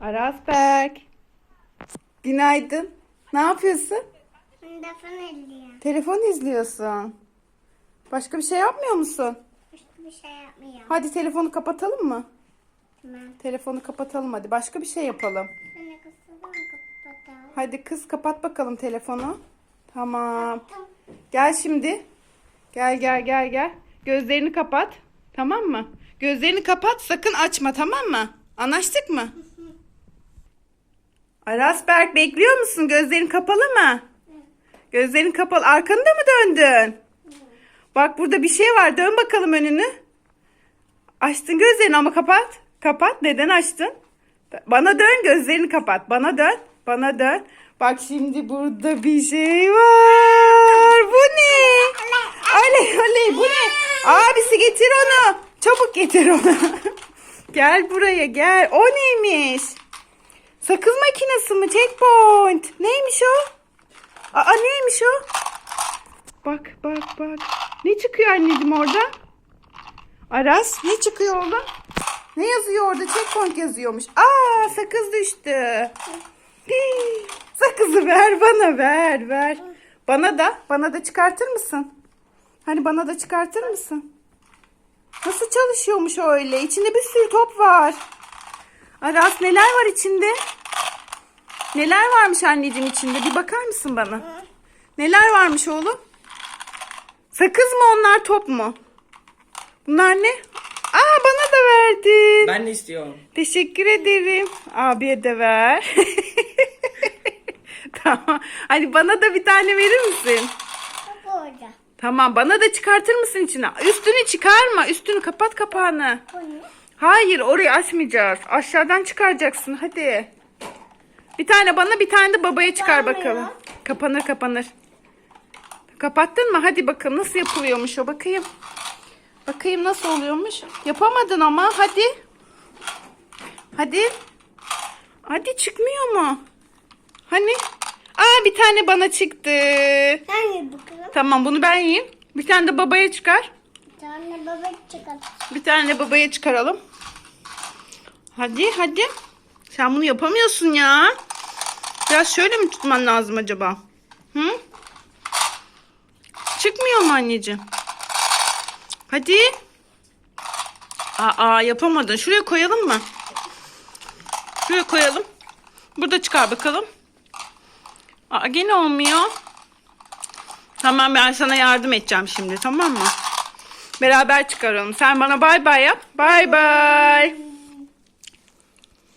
Arasberk. Günaydın. Ne yapıyorsun? Telefon ediyor. Telefon izliyorsun. Başka bir şey yapmıyor musun? Başka bir şey yapmıyor. Hadi telefonu kapatalım mı? Tamam. Telefonu kapatalım hadi. Başka bir şey yapalım. Bana kısadan kapatalım. Hadi kız kapat bakalım telefonu. Tamam. Gel şimdi. Gel gel gel gel. Gözlerini kapat. Tamam mı? Gözlerini kapat sakın açma tamam mı? Anlaştık mı? Arasberk bekliyor musun? Gözlerin kapalı mı? Gözlerin kapalı. Arkanı da mı döndün? Bak burada bir şey var. Dön bakalım önünü. Açtın gözlerini ama kapat. Kapat. Neden açtın? Bana dön gözlerini kapat. Bana dön. Bana dön. Bak şimdi burada bir şey var. Bu ne? Oley oley bu ne? Abisi getir onu. Çabuk getir onu. gel buraya gel. O neymiş? Sakız makinesi mi? Checkpoint. Neymiş o? Aa neymiş o? Bak bak bak. Ne çıkıyor anneciğim orada? Aras ne çıkıyor oğlum? Ne yazıyor orada? Checkpoint yazıyormuş. Aa sakız düştü. Sakızı ver bana ver ver. Bana da bana da çıkartır mısın? Hani bana da çıkartır mısın? Nasıl çalışıyormuş öyle? İçinde bir sürü top var. Aras neler var içinde? Neler varmış anneciğim içinde? Bir bakar mısın bana? Neler varmış oğlum? Sakız mı onlar top mu? Bunlar ne? Aa bana da verdin. Ben de istiyorum. Teşekkür ederim. Abiye de ver. tamam. Hadi bana da bir tane verir misin? Orada. Tamam bana da çıkartır mısın içine? Üstünü çıkarma. Üstünü kapat kapağını. Ne? Hayır orayı açmayacağız. Aşağıdan çıkaracaksın hadi. Bir tane bana bir tane de babaya çıkar Kapanmıyor. bakalım. Kapanır kapanır. Kapattın mı? Hadi bakalım nasıl yapılıyormuş o bakayım. Bakayım nasıl oluyormuş. Yapamadın ama hadi. Hadi. Hadi çıkmıyor mu? Hani? Aa bir tane bana çıktı. Sen ye bakalım. Tamam bunu ben yiyeyim. Bir tane de babaya çıkar. Bir tane baba çıkar. Bir tane de babaya çıkaralım. Hadi hadi. Sen bunu yapamıyorsun ya. Biraz şöyle mi tutman lazım acaba? Hı? Çıkmıyor mu anneciğim? Hadi. Aa yapamadın. Şuraya koyalım mı? Şuraya koyalım. Burada çıkar bakalım. Aa gene olmuyor. Tamam ben sana yardım edeceğim şimdi tamam mı? Beraber çıkaralım. Sen bana bay bay yap. Bay bay.